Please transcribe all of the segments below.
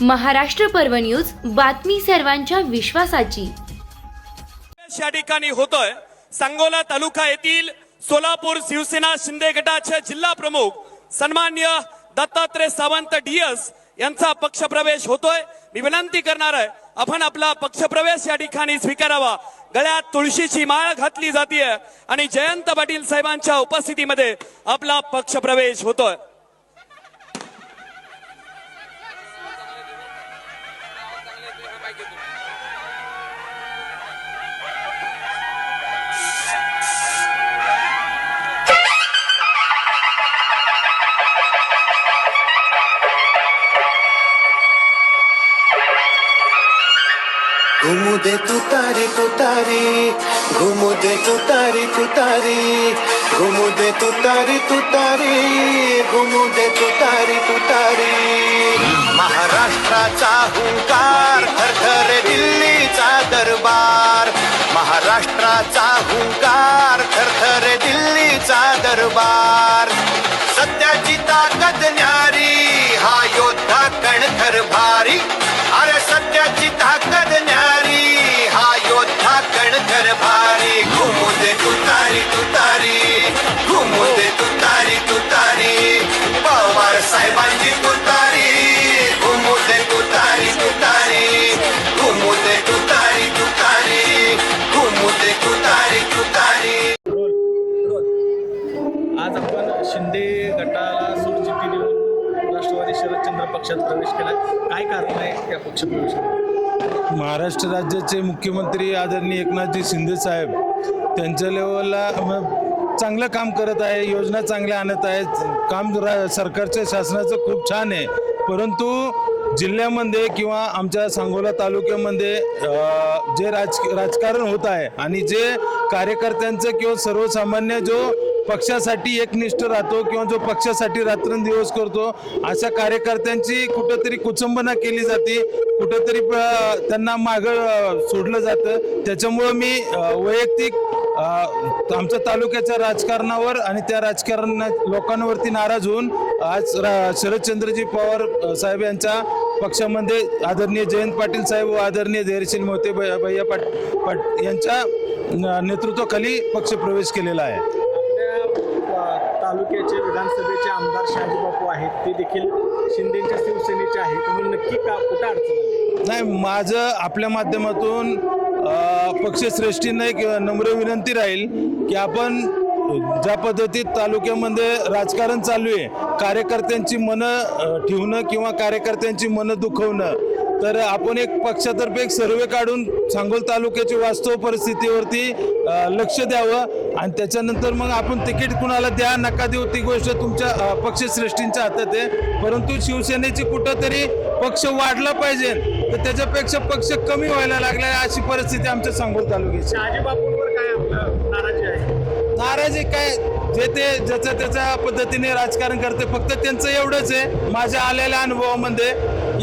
महाराष्ट्र पर्व न्यूज बातमी सर्वांच्या विश्वासाची. या ठिकाणी होतोय. सांगोला तालुका येथील सोलापूर शिवसेना शिंदे गटाचे जिल्हा प्रमुख सन्मान्य दत्तात्रय सावंत डीएस यांचा पक्षप्रवेश होतोय. मी विनंती करणार आहे आपण आपला पक्षप्रवेश या ठिकाणी स्वीकारावा. गळ्यात तुळशीची माळ घातली जातीय आणि जयंत पाटील साहेबांच्या उपस्थितीमध्ये आपला पक्षप्रवेश होतोय. घुमू दे तू तारी तू तारी घुमू दे तू तारी तू तारी। महाराष्ट्राचा हुंकार थरथरे दिल्लीचा दरबार. महाराष्ट्राचा हुंकार थरथरे दिल्लीचा दरबार. सत्याची ताकद न्यारी हा योद्धा कणखर भारी. शिंदे गटाला सोडचिठ्ठी देऊन राष्ट्रवादी शरदचंद्र पक्षात प्रवेश केला. काय कारण आहे त्या पक्षप्रवेशात महाराष्ट्र राज्याचे मुख्यमंत्री आदरणीय एकनाथजी शिंदे साहेब त्यांच्या लेवलला चांगलं काम करत आहे योजना चांगल्या आणत आहेत. काम रा सरकारच्या शासनाचं खूप छान आहे. परंतु जिल्ह्यामध्ये किंवा आमच्या सांगोला तालुक्यामध्ये जे राज राजकारण होत आहे आणि जे कार्यकर्त्यांचं किंवा सर्वसामान्य जो पक्षासाठी एकनिष्ठ राहतो किंवा जो पक्षासाठी रात्रंदिवस करतो अशा कार्यकर्त्यांची कुठंतरी कुचंबना केली जाते. कुठंतरी प- त्यांना मागं सोडलं जातं. त्याच्यामुळं मी वैयक्तिक आमच्या तालुक्याच्या राजकारणावर आणि त्या राजकारणा लोकांवरती नाराज होऊन आज रा शरदचंद्रजी पवार साहेब यांच्या पक्षामध्ये आदरणीय जयंत पाटील साहेब व आदरणीय धैर्यशील मोहिते भैया भैया पाट पाट यांच्या न- नेतृत्वाखाली पक्षप्रवेश केलेला आहे. तालुक्याचे विधानसभेचे आमदार शहाजी बापू आहेत. ते देखील शिंदेच्या शिवसेनेचे आहेत. म्हणून नक्की का कुठं अडचण नाही माझं आपल्या माध्यमातून पक्षश्रेष्ठींना एक नम्र विनंती राहील की आपण ज्या पद्धतीत तालुक्यामध्ये राजकारण चालू आहे कार्यकर्त्यांची मनं ठेवणं किंवा कार्यकर्त्यांची मनं दुखवणं तर आपण एक पक्षातर्फे एक सर्वे काढून सांगोल तालुक्याची वास्तव परिस्थितीवरती लक्ष द्यावं. आणि त्याच्यानंतर मग आपण तिकीट कुणाला द्या नका देऊ ती गोष्ट तुमच्या पक्षश्रेष्ठींच्या हातात आहे. परंतु शिवसेनेची कुठंतरी पक्ष वाढला पाहिजे. तर त्याच्यापेक्षा पक्ष कमी व्हायला लागला अशी परिस्थिती आमच्या सांगोल तालुक्याची. नाराजी काय? जे ते ज्याच्या त्याच्या पद्धतीने राजकारण करते फक्त त्यांचं एवढंच आहे. माझ्या आलेल्या अनुभवामध्ये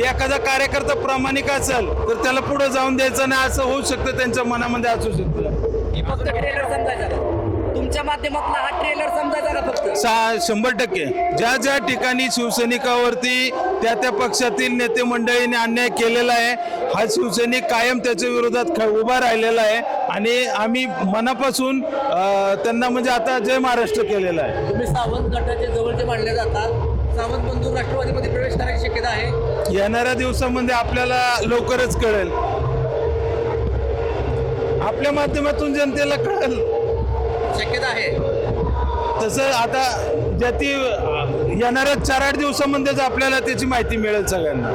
एखादा कार्यकर्ता प्रामाणिक असेल तर त्याला पुढे जाऊन द्यायचं नाही असं होऊ शकतं त्यांच्या मनामध्ये असू शकतं. ही फक्त ट्रेलर समजायचा का तुमच्या माध्यमातून हा ट्रेलर समजायचा का फक्त. सा शंभर टक्के. ज्या ज्या ठिकाणी शिवसैनिकावरती त्या त्या पक्षातील नेते मंडळीने अन्याय केलेला आहे हा शिवसैनिक कायम त्याच्या विरोधात उभा राहिलेला आहे. आणि आम्ही मनापासून त्यांना म्हणजे आता जय महाराष्ट्र केलेला आहे. तुम्ही सावंत गटाचे जवळचे मानले जातात. सावंत बंधू राष्ट्रवादीमध्ये प्रवेश करायची शक्यता आहे. येणाऱ्या दिवसामध्ये आपल्याला लवकरच कळेल. आपल्या माध्यमातून जनतेला कळेल. शक्यता आहे. तसं आता ज्या ती येणाऱ्या चार आठ दिवसामध्येच आपल्याला त्याची माहिती मिळेल सगळ्यांना.